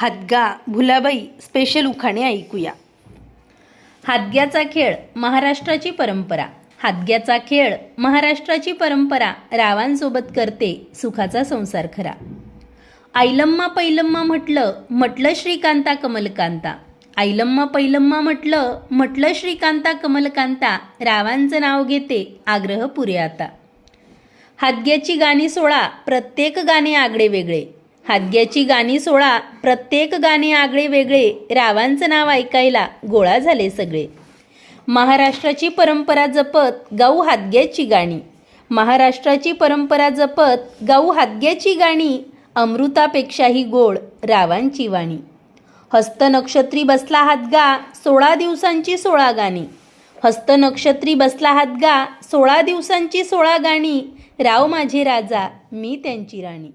हादगा Bhulabai special उखाणे ऐकूया. हादग्याचा खेळ महाराष्ट्राची परंपरा. हादग्याचा खेळ महाराष्ट्राची परंपरा. रावांसोबत करते सुखाचा संसार खरा. आईलम्मा पैलम्मा म्हटलं म्हटलं श्रीकांता कमलकांता. आईलम्मा पैलम्मा म्हटलं म्हटलं श्रीकांता कमलकांता. रावांचं नाव घेते आग्रह पुरे आता. हादग्याची गाणी सोळा प्रत्येक गाणे आगळे वेगळे. हादग्याची गाणी सोळा प्रत्येक गाणे आगळे वेगळे रावांचं नाव ऐकायला गोळा झाले सगळे. महाराष्ट्राची परंपरा जपत गाऊ हादग्याची गाणी. महाराष्ट्राची परंपरा जपत गाऊ हादग्याची गाणी अमृतापेक्षाही गोड रावांची वाणी. हस्तनक्षत्री बसला हादगा सोळा दिवसांची सोळा गाणी. हस्तनक्षत्री बसला हादगा सोळा दिवसांची सोळा गाणी. राव माझे राजा मी त्यांची राणी.